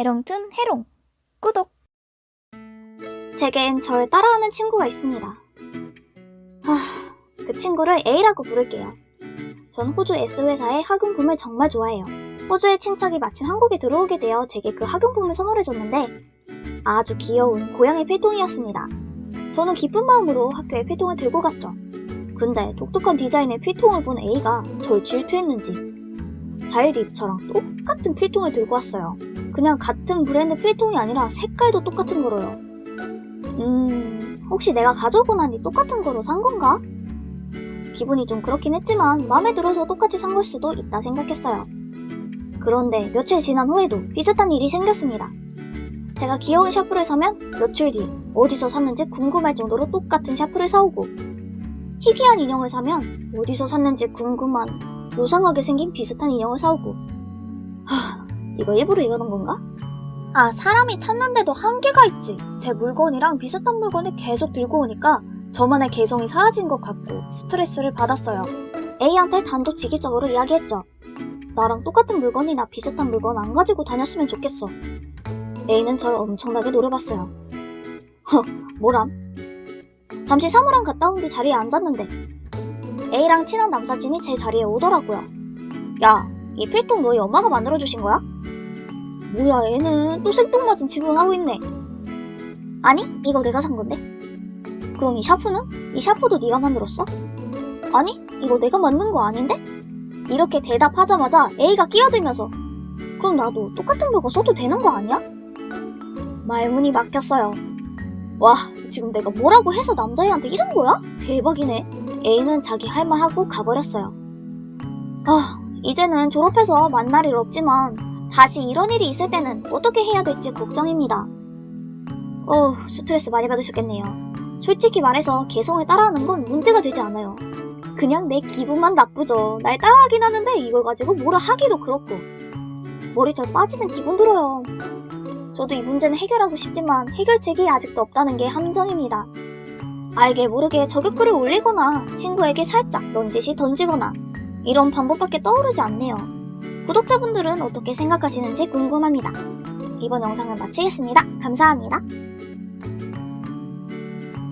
해롱툰 해롱 구독 제겐 절 따라하는 친구가 있습니다. 하, 그 친구를 A라고 부를게요. 전 호주 S회사의 학용품을 정말 좋아해요. 호주의 친척이 마침 한국에 들어오게 되어 제게 그 학용품을 선물해줬는데 아주 귀여운 고양이 필통이었습니다. 저는 기쁜 마음으로 학교에 필통을 들고 갔죠. 근데 독특한 디자인의 필통을 본 A가 절 질투했는지 자일입처럼 똑같은 필통을 들고 왔어요. 그냥 같은 브랜드 필통이 아니라 색깔도 똑같은 거로요. 음, 혹시 내가 가져오고 나니 똑같은 거로 산 건가? 기분이 좀 그렇긴 했지만 마음에 들어서 똑같이 산 걸 수도 있다 생각했어요. 그런데 며칠 지난 후에도 비슷한 일이 생겼습니다. 제가 귀여운 샤프를 사면 며칠 뒤 어디서 샀는지 궁금할 정도로 똑같은 샤프를 사오고 희귀한 인형을 사면 어디서 샀는지 궁금한 요상하게 생긴 비슷한 인형을 사오고 하, 이거 일부러 이러는 건가? 아, 사람이 찾는데도 한계가 있지. 제 물건이랑 비슷한 물건을 계속 들고 오니까 저만의 개성이 사라진 것 같고 스트레스를 받았어요. A한테 단도직입적으로 이야기했죠. 나랑 똑같은 물건이나 비슷한 물건 안 가지고 다녔으면 좋겠어. A는 절 엄청나게 노려봤어요. 허, 뭐람? 잠시 사무랑 갔다 온 뒤 자리에 앉았는데 A랑 친한 남사친이 제 자리에 오더라고요. 야, 이 필통 너희 엄마가 만들어주신 거야? 뭐야, 얘는 또 생뚱맞은 질문을 하고 있네. 아니, 이거 내가 산 건데. 그럼 이 샤프는? 이 샤프도 네가 만들었어? 아니, 이거 내가 만든 거 아닌데? 이렇게 대답하자마자 A가 끼어들면서 그럼 나도 똑같은 물건 써도 되는 거 아니야? 말문이 막혔어요. 와, 지금 내가 뭐라고 해서 남자애한테 이런 거야? 대박이네. A는 자기 할 말 하고 가버렸어요. 아, 이제는 졸업해서 만날 일 없지만 다시 이런 일이 있을 때는 어떻게 해야 될지 걱정입니다. 어, 스트레스 많이 받으셨겠네요. 솔직히 말해서 개성을 따라하는 건 문제가 되지 않아요. 그냥 내 기분만 나쁘죠. 날 따라하긴 하는데 이걸 가지고 뭐라 하기도 그렇고. 머리털 빠지는 기분 들어요. 저도 이 문제는 해결하고 싶지만 해결책이 아직도 없다는 게 함정입니다. 알게 모르게 저격글을 올리거나 친구에게 살짝 넌지시 던지거나 이런 방법밖에 떠오르지 않네요. 구독자분들은 어떻게 생각하시는지 궁금합니다. 이번 영상은 마치겠습니다. 감사합니다.